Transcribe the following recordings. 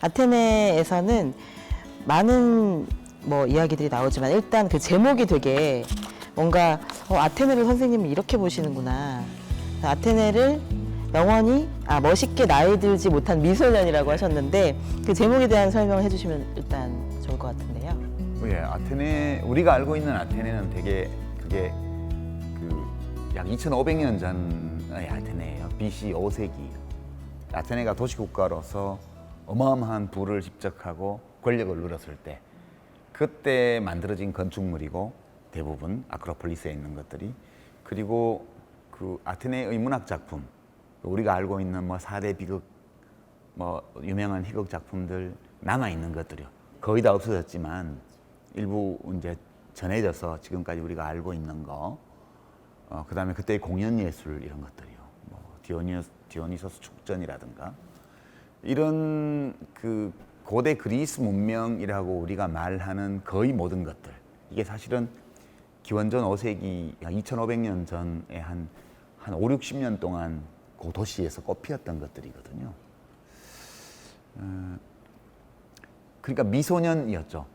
아테네에서는 많은 뭐 이야기들이 나오지만 일단 그 제목이 되게 뭔가 어, 아테네를 선생님이 이렇게 보시는구나. 아테네를 영원히 아 멋있게 나이 들지 못한 미소년이라고 하셨는데 그 제목에 대한 설명을 해주시면 일단 좋을 것 같은데요. 예, 아테네 우리가 알고 있는 아테네는 되게 그게 그 약 2,500년 전의 아테네예요. BC 5세기. 아테네가 도시 국가로서 어마어마한 부를 집적하고 권력을 누렸을 때 그때 만들어진 건축물이고 대부분 아크로폴리스에 있는 것들이 그리고 그 아테네의 문학 작품 우리가 알고 있는 뭐 4대 비극 뭐 유명한 희극 작품들 남아 있는 것들이요. 거의 다 없어졌지만 일부 이제 전해져서 지금까지 우리가 알고 있는 거. 어, 그다음에 그때의 공연 예술 이런 것들이요. 뭐 디오니스 디오니소스 축전이라든가 이런 그 고대 그리스 문명이라고 우리가 말하는 거의 모든 것들. 이게 사실은 기원전 5세기 약 2,500년 전에 한, 한 5, 60년 동안 그 도시에서 꽃피었던 것들이거든요. 어, 그러니까 미소년이었죠.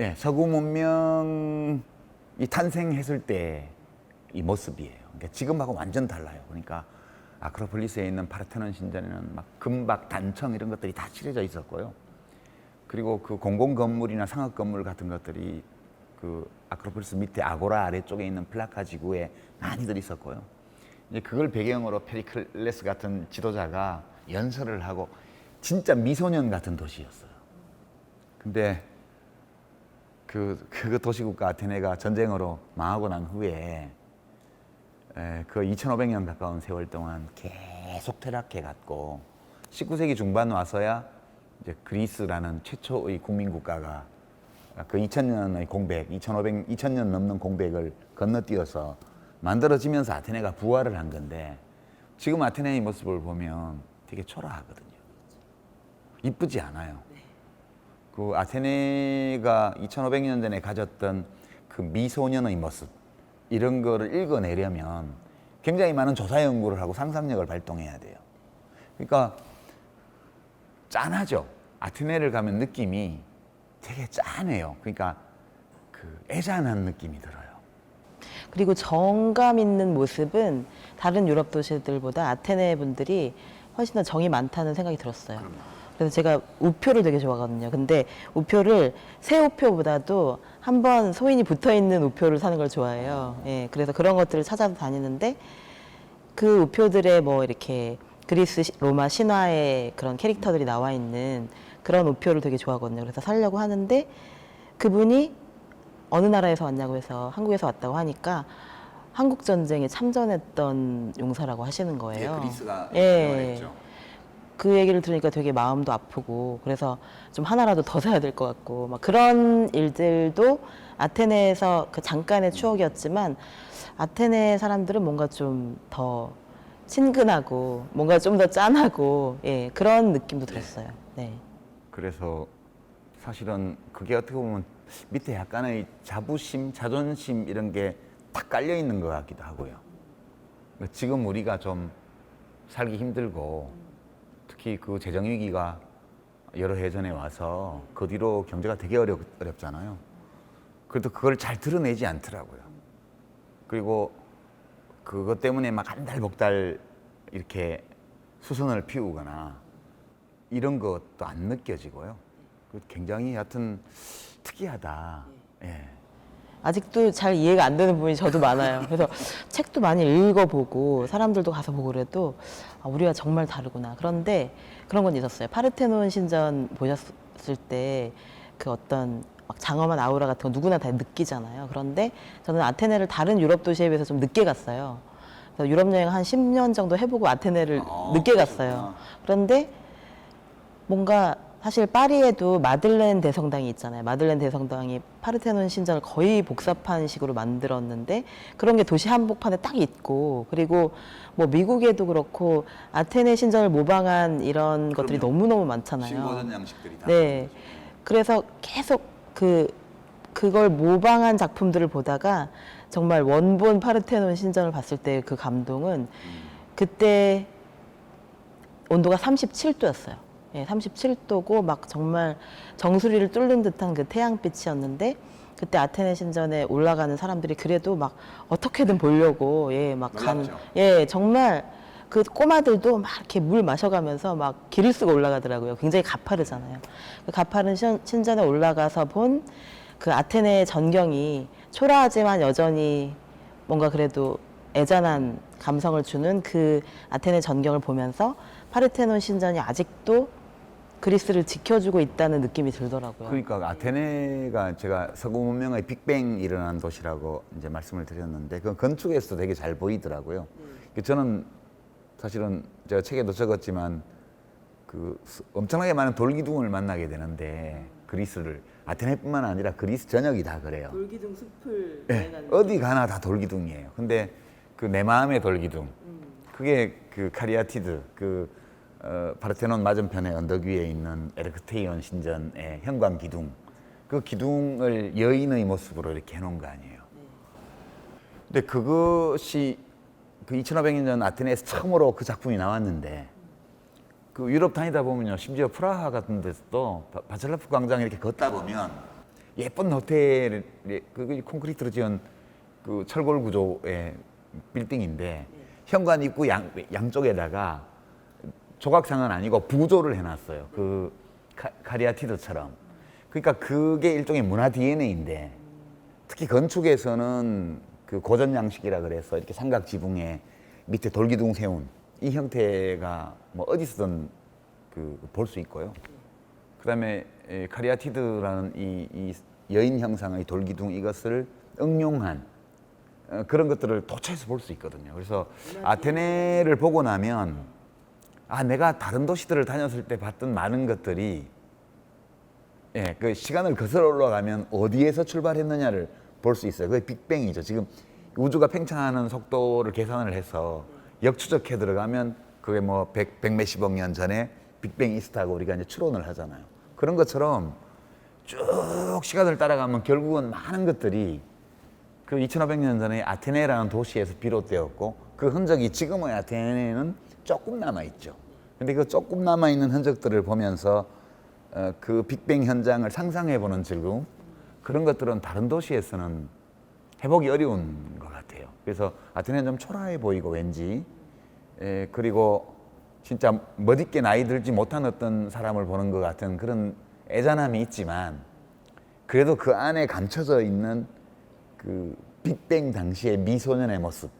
예, 서구 문명이 탄생했을 때 이 모습이에요. 그러니까 지금하고 완전 달라요. 그러니까 아크로폴리스에 있는 파르테논 신전에는 막 금박, 단청 이런 것들이 다 칠해져 있었고요. 그리고 그 공공 건물이나 상업 건물 같은 것들이 그 아크로폴리스 밑에 아고라 아래쪽에 있는 플라카 지구에 많이들 있었고요. 이제 그걸 배경으로 페리클레스 같은 지도자가 연설을 하고 진짜 미소년 같은 도시였어요. 근데 그, 그 도시국가 아테네가 전쟁으로 망하고 난 후에 에, 그 2,500년 가까운 세월 동안 계속 퇴락해 갔고 19세기 중반 와서야 이제 그리스라는 최초의 국민 국가가 그 2000년의 공백, 2,500, 2,000년 넘는 공백을 건너뛰어서 만들어지면서 아테네가 부활을 한 건데 지금 아테네의 모습을 보면 되게 초라하거든요. 이쁘지 않아요. 그 아테네가 2,500년 전에 가졌던 그 미소년의 모습 이런 거를 읽어내려면 굉장히 많은 조사 연구를 하고 상상력을 발동해야 돼요. 그러니까 짠하죠. 아테네를 가면 느낌이 되게 짠해요. 그러니까 그 애잔한 느낌이 들어요. 그리고 정감 있는 모습은 다른 유럽 도시들보다 아테네 분들이 훨씬 더 정이 많다는 생각이 들었어요. 그 래서 제가 우표를 되게 좋아하거든요. 근데 우표를 새 우표보다도 한 번 소인이 붙어 있는 우표를 사는 걸 좋아해요. 예, 그래서 그런 것들을 찾아서 다니는데 그 우표들에 뭐 이렇게 그리스 시- 로마 신화의 그런 캐릭터들이 나와 있는 그런 우표를 되게 좋아하거든요. 그래서 살려고 하는데 그분이 어느 나라에서 왔냐고 해서 한국에서 왔다고 하니까 한국 전쟁에 참전했던 용사라고 하시는 거예요. 예. 그 얘기를 들으니까 되게 마음도 아프고 그래서 좀 하나라도 더 사야 될 것 같고 막 그런 일들도 아테네에서 그 잠깐의 추억이었지만 아테네 사람들은 뭔가 좀 더 친근하고 뭔가 좀 더 짠하고 예 그런 느낌도 들었어요. 네. 그래서 사실은 그게 어떻게 보면 밑에 약간의 자부심, 자존심 이런 게탁 깔려 있는 것 같기도 하고요. 그러니까 지금 우리가 좀 살기 힘들고 특히 그 재정 위기가 여러 해 전에 와서 그 뒤로 경제가 되게 어렵, 어렵잖아요. 그래도 그걸 잘 드러내지 않더라고요. 그리고 그것 때문에 막 한 달, 넉달 이렇게 수선을 피우거나 이런 것도 안 느껴지고요. 그 굉장히 하여튼 특이하다. 예. 아직도 잘 이해가 안 되는 부분이 저도 많아요. 그래서 책도 많이 읽어보고 사람들도 가서 보고 그래도 아, 우리가 정말 다르구나. 그런데 그런 건 있었어요. 파르테논 신전 보셨을 때 그 어떤 막 장엄한 아우라 같은 거 누구나 다 느끼잖아요. 그런데 저는 아테네를 다른 유럽 도시에 비해서 좀 늦게 갔어요. 그래서 유럽 여행 한 10년 정도 해보고 아테네를 아, 늦게 그러셨구나. 갔어요. 그런데 뭔가 사실 파리에도 마들렌 대성당이 있잖아요. 마들렌 대성당이 파르테논 신전을 거의 복사판 식으로 만들었는데 그런 게 도시 한복판에 딱 있고 그리고 뭐 미국에도 그렇고 아테네 신전을 모방한 이런 것들이. 너무너무 많잖아요. 양식들이 다. 네. 그래서 계속 그 그걸 모방한 작품들을 보다가 정말 원본 파르테논 신전을 봤을 때 그 감동은 그때 온도가 37도였어요. 예, 37도고 막 정말 정수리를 뚫는 듯한 그 태양빛이었는데 그때 아테네 신전에 올라가는 사람들이 그래도 막 어떻게든 보려고 예, 막 간, 놀랍죠. 예, 정말 그 꼬마들도 막 이렇게 물 마셔가면서 막 길을 쓰고 올라가더라고요. 굉장히 가파르잖아요. 그 가파른 신- 신전에 올라가서 본 그 아테네 전경이 초라하지만 여전히 뭔가 그래도 애잔한 감성을 주는 그 아테네 전경을 보면서 파르테논 신전이 아직도 그리스를 지켜주고 있다는 느낌이 들더라고요. 그러니까 아테네가 제가 서구 문명의 빅뱅 일어난 도시라고 이제 말씀을 드렸는데 그 건축에서도 되게 잘 보이더라고요. 그 저는 사실은 제가 책에도 적었지만 그 수- 엄청나게 많은 돌기둥을 만나게 되는데 그리스를 아테네뿐만 아니라 그리스 전역이 다 그래요. 돌기둥 숲을 예, 어디 가나 다 돌기둥이에요. 근데 그 내 마음의 돌기둥, 그게 그 카리아티드, 그 어, 파르테논 맞은편에 언덕 위에 있는 에르크테이온 신전의 현관 기둥, 그 기둥을 여인의 모습으로 이렇게 해놓은 거 아니에요. 근데 그것이 그 2,500년 전 아테네에서 처음으로 그 작품이 나왔는데 그 유럽 다니다 보면요, 심지어 프라하 같은 데서도 바- 바첼라프 광장 이렇게 걷다 보면 예쁜 호텔, 그 콘크리트로 지은 그 철골 구조의 빌딩인데 현관 입구 양, 양쪽에다가 조각상은 아니고 부조를 해놨어요. 그 카, 카리아티드처럼. 그러니까 그게 일종의 문화 DNA인데 특히 건축에서는 그 고전 양식이라 그래서 이렇게 삼각 지붕에 밑에 돌기둥 세운 이 형태가 뭐 어디서든 그 볼 수 있고요. 그다음에 에, 카리아티드라는 이, 이 여인 형상의 돌기둥 이것을 응용한 어, 그런 것들을 도처에서 볼 수 있거든요. 그래서 아테네를 보고 나면 아 내가 다른 도시들을 다녔을 때 봤던 많은 것들이 예, 그 시간을 거슬러 올라가면 어디에서 출발했느냐를 볼 수 있어요. 그게 빅뱅이죠. 지금 우주가 팽창하는 속도를 계산을 해서 역추적해 들어가면 그게 뭐 백, 백 몇십억 년 전에 빅뱅 이스트하고 우리가 이제 추론을 하잖아요. 그런 것처럼 쭉 시간을 따라가면 결국은 많은 것들이 그 2,500년 전에 아테네라는 도시에서 비롯되었고 그 흔적이 지금의 아테네는 조금 남아 있죠. 근데 그 조금 남아 있는 흔적들을 보면서 어, 그 빅뱅 현장을 상상해 보는 즐거움 그런 것들은 다른 도시에서는 해보기 어려운 것 같아요. 그래서 아테네는 좀 초라해 보이고 왠지 에, 그리고 진짜 멋있게 나이 들지 못한 어떤 사람을 보는 것 같은 그런 애잔함이 있지만 그래도 그 안에 감춰져 있는 그 빅뱅 당시의 미소년의 모습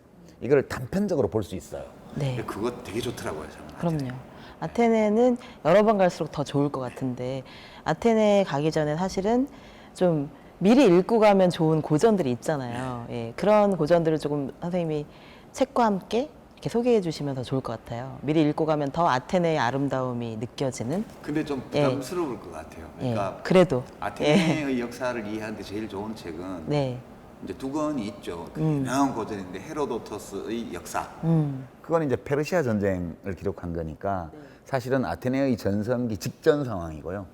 이걸 단편적으로 볼 수 있어요. 네. 그거 되게 좋더라고요. 저는. 그럼요. 아테네는 여러 번 갈수록 더 좋을 것 같은데 아테네 가기 전에 사실은 좀 미리 읽고 가면 좋은 고전들이 있잖아요. 예, 그런 고전들을 조금 선생님이 책과 함께 이렇게 소개해 주시면 더 좋을 것 같아요. 미리 읽고 가면 더 아테네의 아름다움이 느껴지는. 근데 좀 예. 부담스러울 것 같아요. 예, 그러니까 그래도 아테네의 역사를 이해하는데 제일 좋은 책은 네, 이제 두 권이 있죠. 그 음. 유명한 고전인데 헤로도토스의 역사. 음, 그건 이제 페르시아 전쟁을 기록한 거니까 사실은 아테네의 전성기 직전 상황이고요.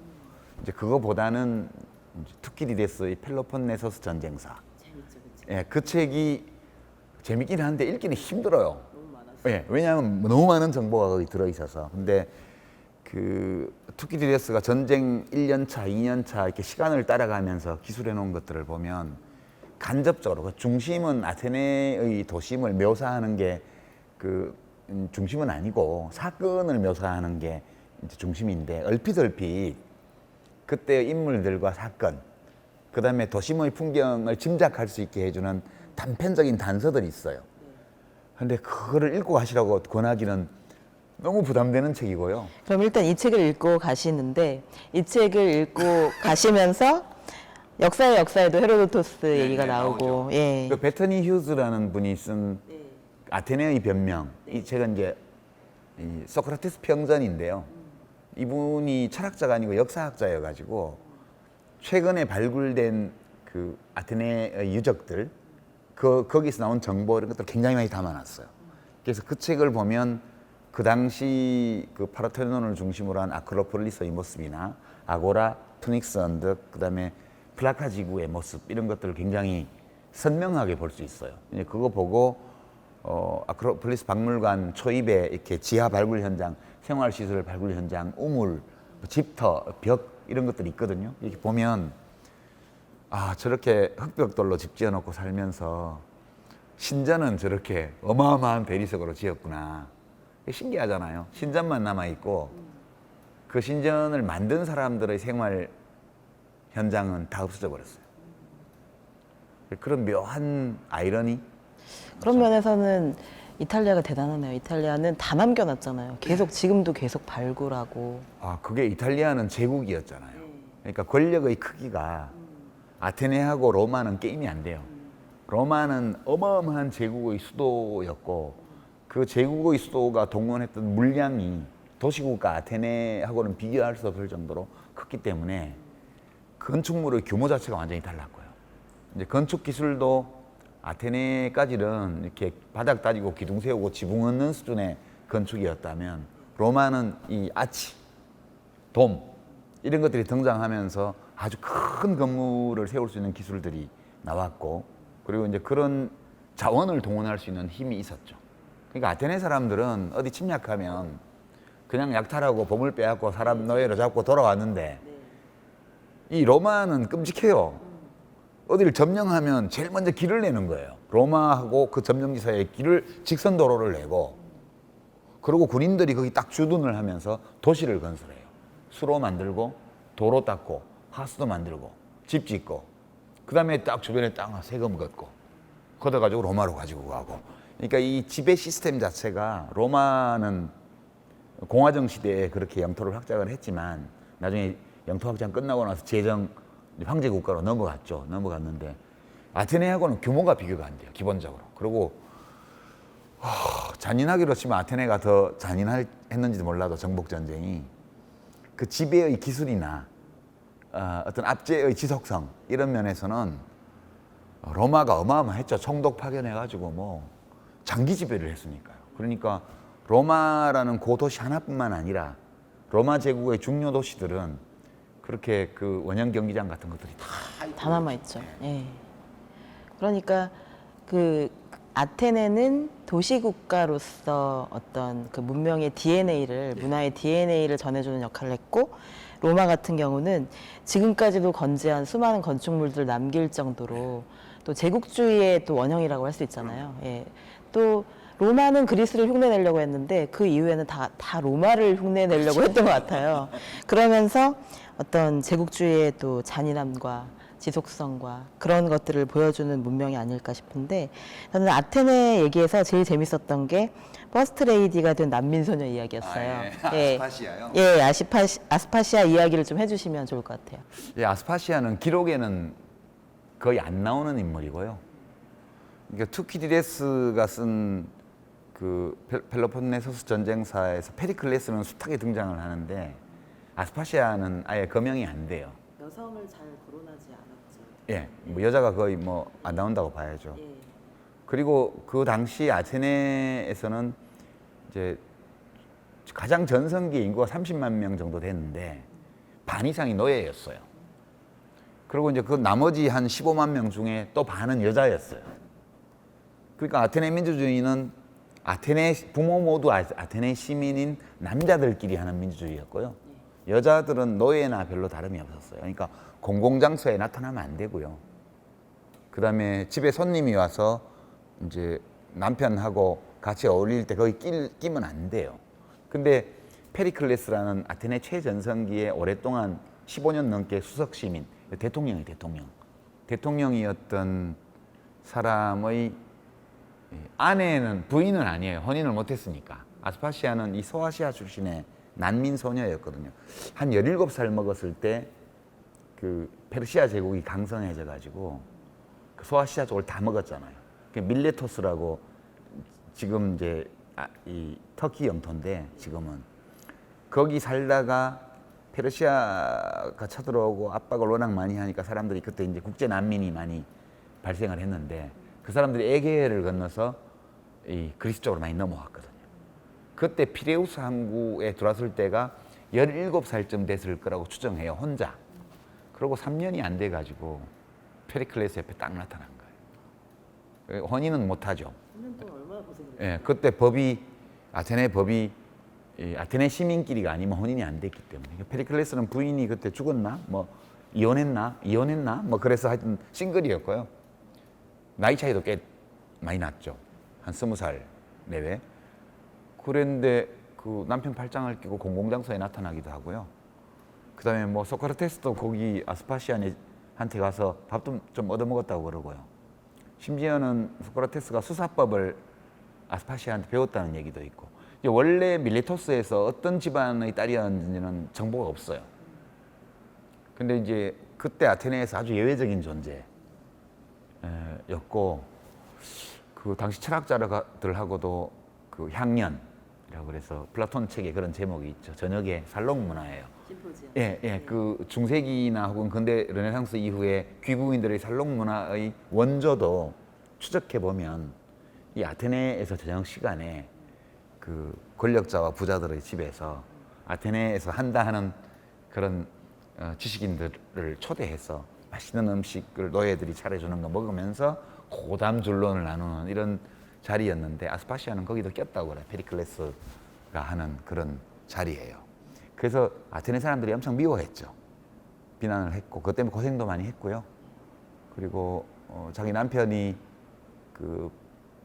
이제 그거보다는 이제 투키디데스의 펠로폰네소스 전쟁사. 예, 그 책이 재밌긴 한데 읽기는 힘들어요. 예, 왜냐하면 너무 많은 정보가 거기 들어 있어서. 근데 그 투키디데스가 전쟁 1년 차, 2년 차 이렇게 시간을 따라가면서 기술해 놓은 것들을 보면 간접적으로 그 중심은 아테네의 도심을 묘사하는 게 그 중심은 아니고 사건을 묘사하는 게 이제 중심인데 얼핏 얼핏 그때의 인물들과 사건 그 다음에 도심의 풍경을 짐작할 수 있게 해주는 단편적인 단서들이 있어요. 근데 그거를 읽고 가시라고 권하기는 너무 부담되는 책이고요. 그럼 일단 이 책을 읽고 가시는데 이 책을 읽고 가시면서 역사의 역사에도 헤로도토스 얘기가 나오고 예. 그 베터니 휴즈라는 분이 쓴 아테네의 변명 이 책은 이제 이 소크라테스 평전인데요. 이분이 철학자가 아니고 역사학자여가지고 최근에 발굴된 그 아테네의 유적들 그 거기서 나온 정보 이런 것들 굉장히 많이 담아놨어요. 그래서 그 책을 보면 그 당시 그 파르테논을 중심으로 한 아크로폴리스의 모습이나 아고라, 투닉스 언덕, 그다음에 플라카 지구의 모습 이런 것들을 굉장히 선명하게 볼 수 있어요. 이제 그거 보고 어, 아크로폴리스 박물관 초입에 이렇게 지하 발굴 현장, 생활시설 발굴 현장, 우물 집터, 벽 이런 것들이 있거든요. 이렇게 보면 아 저렇게 흙벽돌로 집 지어놓고 살면서 신전은 저렇게 어마어마한 대리석으로 지었구나. 신기하잖아요. 신전만 남아 있고 그 신전을 만든 사람들의 생활 현장은 다 없어져 버렸어요. 그런 묘한 아이러니. 그런 면에서는 이탈리아가 대단하네요. 이탈리아는 다 남겨놨잖아요. 계속 지금도 계속 발굴하고 아 그게 이탈리아는 제국이었잖아요. 그러니까 권력의 크기가 아테네하고 로마는 게임이 안 돼요. 로마는 어마어마한 제국의 수도였고 그 제국의 수도가 동원했던 물량이 도시국가 아테네하고는 비교할 수 없을 정도로 컸기 때문에 건축물의 규모 자체가 완전히 달랐고요. 이제 건축 기술도 아테네까지는 이렇게 바닥 따지고 기둥 세우고 지붕 얻는 수준의 건축이었다면 로마는 이 아치, 돔 이런 것들이 등장하면서 아주 큰 건물을 세울 수 있는 기술들이 나왔고 그리고 이제 그런 자원을 동원할 수 있는 힘이 있었죠. 그러니까 아테네 사람들은 어디 침략하면 그냥 약탈하고 보물 빼앗고 사람 노예로 잡고 돌아왔는데 이 로마는 끔찍해요. 어디를 점령하면 제일 먼저 길을 내는 거예요. 로마하고 그 점령지 사이에 길을 직선 도로를 내고 그리고 군인들이 거기 딱 주둔을 하면서 도시를 건설해요. 수로 만들고 도로 닦고 하수도 만들고 집 짓고 그다음에 딱 주변에 땅 세금 걷고 걷어 가지고 로마로 가지고 가고 그러니까 이 지배 시스템 자체가 로마는 공화정 시대에 그렇게 영토를 확장을 했지만 나중에 영토 확장 끝나고 나서 제정 황제 국가로 넘어갔죠. 넘어갔는데 아테네하고는 규모가 비교가 안 돼요. 기본적으로. 그리고 하, 잔인하기로 치면 아테네가 더 잔인했는지도 몰라도 정복 전쟁이 그 지배의 기술이나 어, 어떤 압제의 지속성 이런 면에서는 로마가 어마어마했죠. 총독 파견해가지고 뭐 장기 지배를 했으니까요. 그러니까 로마라는 고도시 하나뿐만 아니라 로마 제국의 중요 도시들은 그렇게 그 원형 경기장 같은 것들이 다 다 남아 있죠. 예. 그러니까 그 아테네는 도시 국가로서 어떤 그 문명의 DNA를 문화의 DNA를 전해주는 역할을 했고 로마 같은 경우는 지금까지도 건재한 수많은 건축물들을 남길 정도로 또 제국주의의 또 원형이라고 할 수 있잖아요. 예. 또 로마는 그리스를 흉내내려고 했는데 그 이후에는 다, 다 로마를 흉내내려고 했던 것 같아요. 그러면서 어떤 제국주의의 또 잔인함과 지속성과 그런 것들을 보여주는 문명이 아닐까 싶은데 저는 아테네 얘기에서 제일 재밌었던 게 버스트 레이디가 된 난민 소녀 이야기였어요. 아, 예. 아스파시아요? 예, 아시파시, 아스파시아 이야기를 좀 해주시면 좋을 것 같아요. 예, 아스파시아는 기록에는 거의 안 나오는 인물이고요. 그러니까 투키디데스가 쓴 그 펠로폰네소스 전쟁사에서 페리클레스는 숱하게 등장을 하는데 아스파시아는 아예 거명이 안 돼요. 여성을 잘 거론하지 않았죠. 예, 뭐 여자가 거의 뭐 안 나온다고 봐야죠. 그리고 그 당시 아테네에서는 이제 가장 전성기 인구가 30만 명 정도 됐는데 반 이상이 노예였어요. 그리고 이제 그 나머지 한 15만 명 중에 또 반은 여자였어요. 그러니까 아테네 민주주의는 아테네 부모 모두 아- 아테네 시민인 남자들끼리 하는 민주주의였고요. 여자들은 노예나 별로 다름이 없었어요. 그러니까 공공장소에 나타나면 안 되고요. 그 다음에 집에 손님이 와서 이제 남편하고 같이 어울릴 때 거기 끼, 끼면 안 돼요. 근데 페리클레스라는 아테네 최전성기에 오랫동안 15년 넘게 수석 시민, 대통령이 대통령, 대통령이었던 사람의 아내는 부인은 아니에요. 혼인을 못했으니까. 아스파시아는 이 소아시아 출신의 난민 소녀였거든요. 한 17살 먹었을 때 그 페르시아 제국이 강성해져 가지고 그 소아시아 쪽을 다 먹었잖아요. 그 밀레토스라고 지금 이제 아, 이 터키 영토인데 지금은 거기 살다가 페르시아가 쳐들어오고 압박을 워낙 많이 하니까 사람들이 그때 이제 국제 난민이 많이 발생을 했는데 그 사람들이 에게해를 건너서 이 그리스 쪽으로 많이 넘어왔거든요. 그때 피레우스 항구에 들어왔을 때가 17살쯤 됐을 거라고 추정해요. 혼자. 그러고 3년이 안 돼 가지고 페리클레스 옆에 딱 나타난 거예요. 혼인은 못 하죠. 예, 그때 법이 아테네 법이 이 아테네 시민끼리가 아니면 혼인이 안 됐기 때문에 그러니까 페리클레스는 부인이 그때 죽었나 뭐 이혼했나 이혼했나 뭐 그래서 하여튼 싱글이었고요. 나이 차이도 꽤 많이 났죠. 한 스무 살 내외. 그랬는데 그 남편 팔짱을 끼고 공공장소에 나타나기도 하고요. 그 다음에 뭐 소크라테스도 거기 아스파시안한테 가서 밥도 좀 얻어먹었다고 그러고요. 심지어는 소크라테스가 수사법을 아스파시아한테 배웠다는 얘기도 있고 원래 밀레토스에서 어떤 집안의 딸이었는지는 정보가 없어요. 근데 이제 그때 아테네에서 아주 예외적인 존재였고 그 당시 철학자들하고도 그 향년이 라고 그래서 플라톤 책에 그런 제목이 있죠. 저녁에 살롱 문화예요. 심포지엄. 예, 예, 그 중세기나 혹은 근대 르네상스 이후에 귀국인들의 살롱 문화의 원조도 추적해 보면 이 아테네에서 저녁 시간에 그 권력자와 부자들의 집에서 아테네에서 한다 하는 그런 어, 지식인들을 초대해서 맛있는 음식을 노예들이 차려주는 거 먹으면서 고담 줄론을 나누는 이런 자리였는데 아스파시아는 거기도 꼈다고 그래 페리클레스가 하는 그런 자리예요. 그래서 아테네 사람들이 엄청 미워했죠. 비난을 했고 그것 때문에 고생도 많이 했고요. 그리고 어, 자기 남편이 그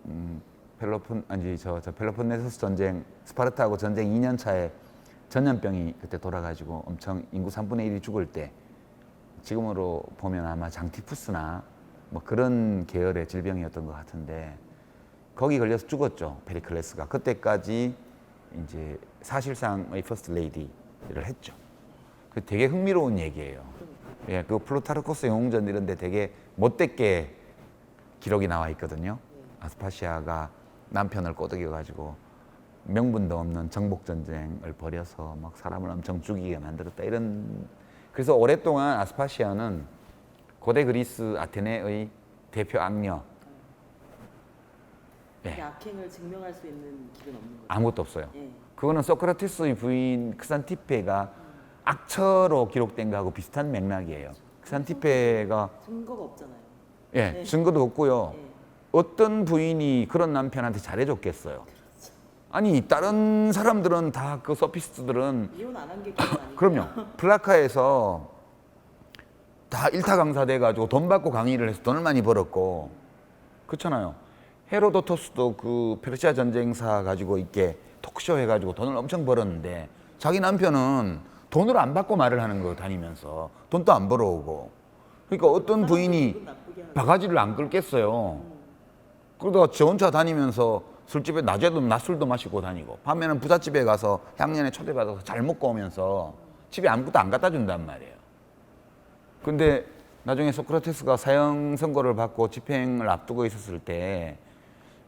음, 펠로폰 아니 저, 저 펠로폰네소스 전쟁 스파르타하고 전쟁 2년 차에 전염병이 그때 돌아가지고 엄청 인구 3분의 1이 죽을 때 지금으로 보면 아마 장티푸스나 뭐 그런 계열의 질병이었던 것 같은데 거기 걸려서 죽었죠 페리클레스가 그때까지 이제 사실상의 퍼스트 레이디를 했죠. 그 되게 흥미로운 얘기예요. 예, 그 플루타르코스 영웅전 이런 데 되게 못됐게 기록이 나와 있거든요. 아스파시아가 남편을 꼬드겨 가지고 명분도 없는 정복 전쟁을 벌여서 막 사람을 엄청 죽이게 만들었다 이런 그래서 오랫동안 아스파시아는 고대 그리스 아테네의 대표 악녀 예, 악행을 증명할 수 있는 길은 없는 거죠. 아무것도 없어요. 예. 그거는 소크라테스의 부인 크산티페가 악처로 기록된 거하고 비슷한 맥락이에요. 크산티페가 증거가 없잖아요. 예, 네. 증거도 없고요. 예. 어떤 부인이 그런 남편한테 잘해줬겠어요. 아니 다른 사람들은 다그 소피스트들은 이혼 안 한 게 기본? 그럼요. 플라카에서 다 일타 강사 돼가지고 돈 받고 강의를 해서 돈을 많이 벌었고 그렇잖아요. 헤로도토스도 그 페르시아 전쟁사 가지고 있게 토크쇼 해가지고 돈을 엄청 벌었는데 자기 남편은 돈을 안 받고 말을 하는 거 다니면서 돈도 안 벌어오고 그러니까 어떤 부인이 바가지를 안 끌겠어요. 그러다가 저 혼자 다니면서 술집에 낮에도 낮술도 마시고 다니고 밤에는 부잣집에 가서 향년에 초대받아서 잘 먹고 오면서 집에 아무것도 안 갖다 준단 말이에요. 근데 나중에 소크라테스가 사형 선고를 받고 집행을 앞두고 있었을 때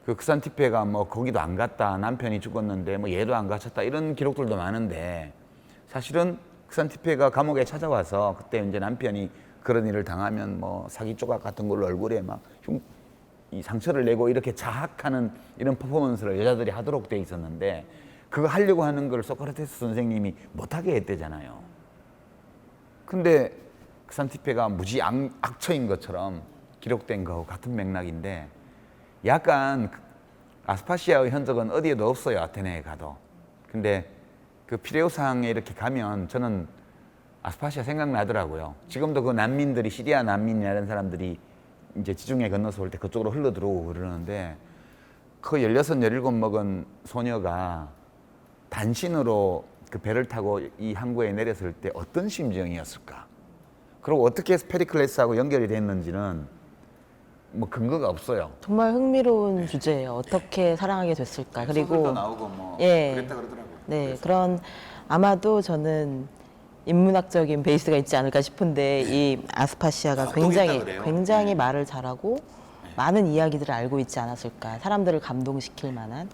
그 크산티페가 뭐 거기도 안 갔다 남편이 죽었는데 뭐 얘도 안 갇혔다 이런 기록들도 많은데 사실은 크산티페가 감옥에 찾아와서 그때 이제 남편이 그런 일을 당하면 뭐 사기 조각 같은 걸로 얼굴에 막 흉, 이 상처를 내고 이렇게 자학하는 이런 퍼포먼스를 여자들이 하도록 돼 있었는데 그거 하려고 하는 걸 소크라테스 선생님이 못하게 했대잖아요. 근데 크산티페가 무지 악, 악처인 것처럼 기록된 거하고 같은 맥락인데 약간 그 아스파시아의 흔적은 어디에도 없어요 아테네에 가도 근데 그 피레우상에 이렇게 가면 저는 아스파시아 생각나더라고요 지금도 그 난민들이 시리아 난민이라는 사람들이 이제 지중해 건너서 올 때 그쪽으로 흘러 들어오고 그러는데 그 16, 17 먹은 소녀가 단신으로 그 배를 타고 이 항구에 내렸을 때 어떤 심정이었을까? 그리고 어떻게 페리클레스하고 연결이 됐는지는 뭐 근거가 없어요. 정말 흥미로운 주제예요. 어떻게 사랑하게 됐을까? 그리고 나오고 뭐 예. 그랬다 그러더라고요. 네 그런 아마도 저는 인문학적인 베이스가 있지 않을까 싶은데 이 아스파시아가 또 굉장히 있다 그래요? 굉장히 네. 말을 잘하고 많은 이야기들을 알고 있지 않았을까 사람들을 감동시킬 만한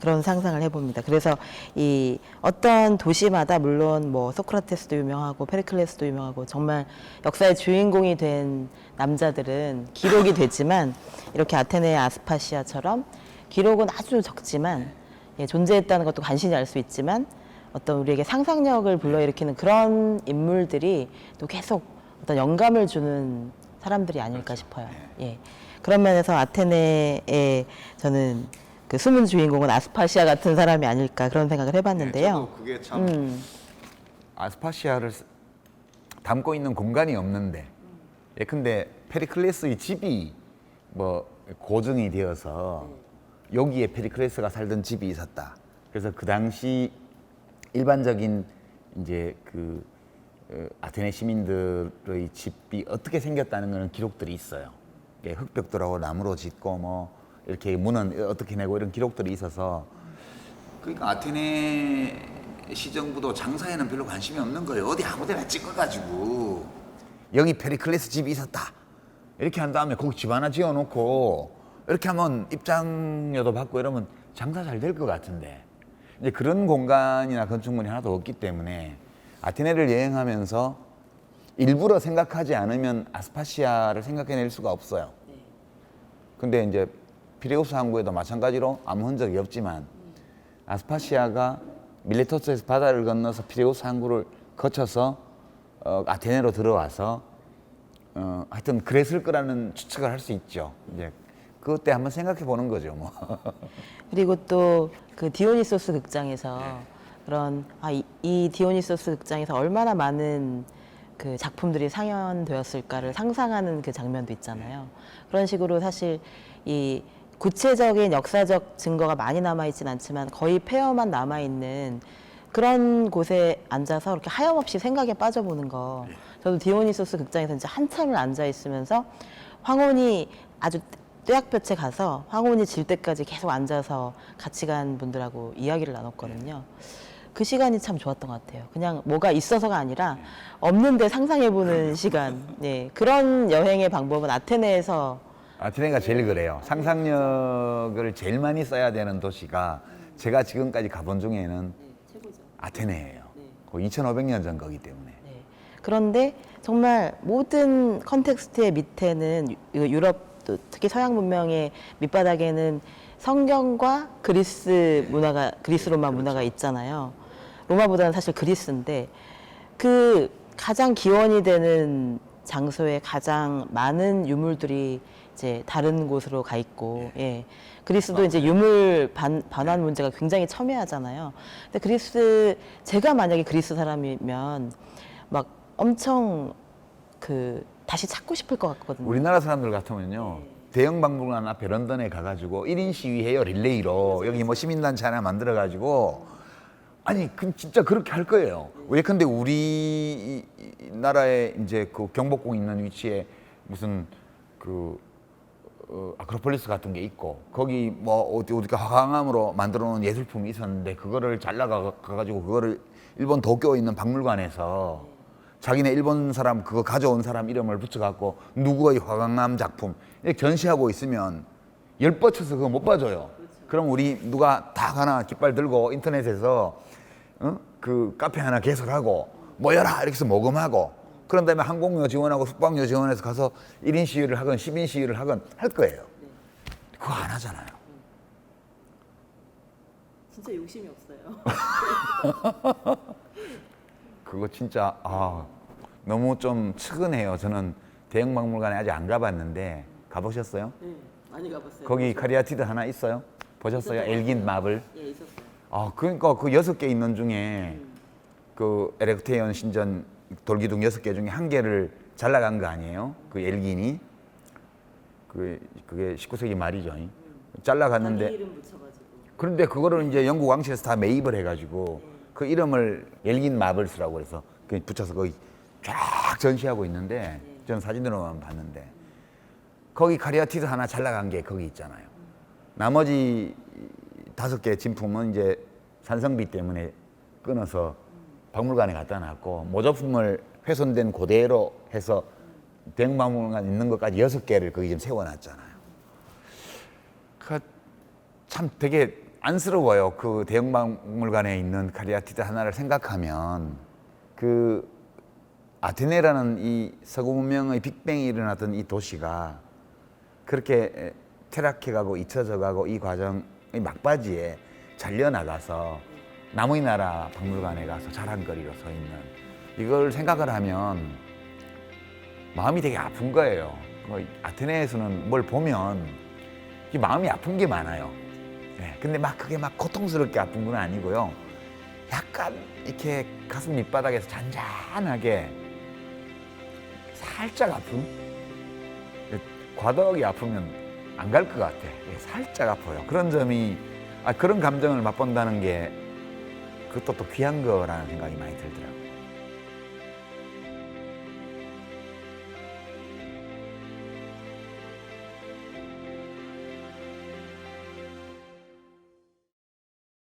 그런 상상을 해봅니다. 그래서 이 어떤 도시마다 물론 뭐 소크라테스도 유명하고 페리클레스도 유명하고 정말 역사의 주인공이 된 남자들은 기록이 되지만 이렇게 아테네의 아스파시아처럼 기록은 아주 적지만 예, 존재했다는 것도 간신히 알 수 있지만 어떤 우리에게 상상력을 불러일으키는 그런 인물들이 또 계속 어떤 영감을 주는 사람들이 아닐까 싶어요. 예. 그런 면에서 아테네에 저는 그 숨은 주인공은 아스파시아 같은 사람이 아닐까 그런 생각을 해봤는데요. 네, 저도 그게 참 음, 아스파시아를 쓰- 담고 있는 공간이 없는데 예 근데 페리클레스의 집이 뭐 고증이 되어서 여기에 페리클레스가 살던 집이 있었다. 그래서 그 당시 일반적인 이제 그 어, 아테네 시민들의 집이 어떻게 생겼다는 그런 기록들이 있어요. 예, 흙벽돌하고 나무로 짓고 뭐 이렇게 문은 어떻게 내고 이런 기록들이 있어서 그러니까 아테네 시정부도 장사에는 별로 관심이 없는 거예요. 어디 아무데나 찍어가지고 여기 페리클레스 집이 있었다. 이렇게 한 다음에 거기 집 하나 지어놓고 이렇게 하면 입장료도 받고 이러면 장사 잘 될 것 같은데 이제 그런 공간이나 건축물이 하나도 없기 때문에 아테네를 여행하면서 일부러 생각하지 않으면 아스파시아를 생각해낼 수가 없어요. 근데 이제 피레우스 항구에도 마찬가지로 아무 흔적이 없지만 아스파시아가 밀레토스에서 바다를 건너서 피레우스 항구를 거쳐서 어, 아테네로 들어와서 어, 하여튼 그랬을 거라는 추측을 할 수 있죠. 이제 그때 한번 생각해 보는 거죠, 뭐. 그리고 또 그 디오니소스 극장에서 네. 그런 아, 이, 이 디오니소스 극장에서 얼마나 많은 그 작품들이 상연되었을까를 상상하는 그 장면도 있잖아요. 그런 식으로 사실 이 구체적인 역사적 증거가 많이 남아 있진 않지만 거의 폐허만 남아 있는 그런 곳에 앉아서 이렇게 하염없이 생각에 빠져보는 거. 저도 디오니소스 극장에서 이제 한참을 앉아 있으면서 황혼이 아주 떼약볕에 가서 황혼이 질 때까지 계속 앉아서 같이 간 분들하고 이야기를 나눴거든요. 그 시간이 참 좋았던 것 같아요. 그냥 뭐가 있어서가 아니라 없는데 상상해보는 시간. 네. 그런 여행의 방법은 아테네에서 아테네가 제일 그래요. 상상력을 제일 많이 써야 되는 도시가 제가 지금까지 가본 중에는 아테네예요. 그 2,500년 전 거기 때문에. 네. 그런데 정말 모든 컨텍스트의 밑에는 유- 유럽 또 특히 서양 문명의 밑바닥에는 성경과 그리스 문화가 그리스 로마 문화가 있잖아요. 로마보다는 사실 그리스인데 그 가장 기원이 되는 장소에 가장 많은 유물들이 이제 다른 곳으로 가 있고 예. 그리스도 이제 유물 반, 반환 문제가 굉장히 첨예하잖아요. 근데 그리스 제가 만약에 그리스 사람이면 막 엄청 그 다시 찾고 싶을 것 같거든요. 우리나라 사람들 같으면요. 대형 박물관 앞에 런던에 가가지고 1인 시위해요 릴레이로 여기 뭐 시민단체 하나 만들어가지고 아니 그 진짜 그렇게 할 거예요. 왜 근데 우리 나라에 이제 그 경복궁 있는 위치에 무슨 그 어, 아크로폴리스 같은 게 있고 거기 뭐 어디 어디가 화강암으로 만들어 놓은 예술품이 있었는데 그거를 잘라가 가지고 그거를 일본 도쿄에 있는 박물관에서 자기네 일본 사람 그거 가져온 사람 이름을 붙여갖고 누구의 화강암 작품 이렇게 전시하고 있으면 열 뻗쳐서 그거 못 봐줘요. 그럼 우리 누가 다 하나 깃발 들고 인터넷에서 어? 그 카페 하나 개설하고 모여라 이렇게 해서 모금하고 그런 다음에 항공료 지원하고 숙박료 지원해서 가서 1인 시위를 하건 10인 시위를 하건 할 거예요. 그거 안 하잖아요. 진짜 욕심이 없어요. 그거 진짜 아 너무 좀 측은해요. 저는 대형 박물관에 아직 안 가봤는데 가보셨어요? 네, 많이 가봤어요. 거기 카리아티드 하나 있어요? 보셨어요? 엘긴 마블? 예, 있었어요. 아 그러니까 그 여섯 개 있는 중에 그 에렉테이언 신전 돌기둥 여섯 개 중에 한 개를 잘라간 거 아니에요? 그 엘긴이 그 그게 19세기 말이죠. 잘라갔는데. 그런데 그거를 이제 영국 왕실에서 다 매입을 해가지고 그 이름을 엘긴 마블스라고 해서 그 붙여서 거기 쫙 전시하고 있는데 저는 사진으로만 봤는데 거기 카리아티드 하나 잘 나간 게 거기 있잖아요. 나머지 다섯 개 진품은 이제 산성비 때문에 끊어서 박물관에 갖다 놨고 모조품을 훼손된 그대로 해서 대형박물관 있는 것까지 여섯 개를 거기 지금 세워놨잖아요. 그 참 되게 안쓰러워요. 그 대형박물관에 있는 카리아티드 하나를 생각하면 그 아테네라는 이 서구 문명의 빅뱅이 일어났던 이 도시가 그렇게 퇴락해가고 잊혀져가고 이 과정의 막바지에 잘려나가서 남의 나라 박물관에 가서 자랑거리로 서 있는 이걸 생각을 하면 마음이 되게 아픈 거예요. 그 아테네에서는 뭘 보면 이 마음이 아픈 게 많아요. 네, 근데 막 그게 막 고통스럽게 아픈 건 아니고요. 약간 이렇게 가슴 밑바닥에서 잔잔하게 살짝 아픔? 과도하게 아프면 안 갈 것 같아. 예, 살짝 아파요. 그런 점이, 아, 그런 감정을 맛본다는 게 그것도 또 귀한 거라는 생각이 많이 들더라고요.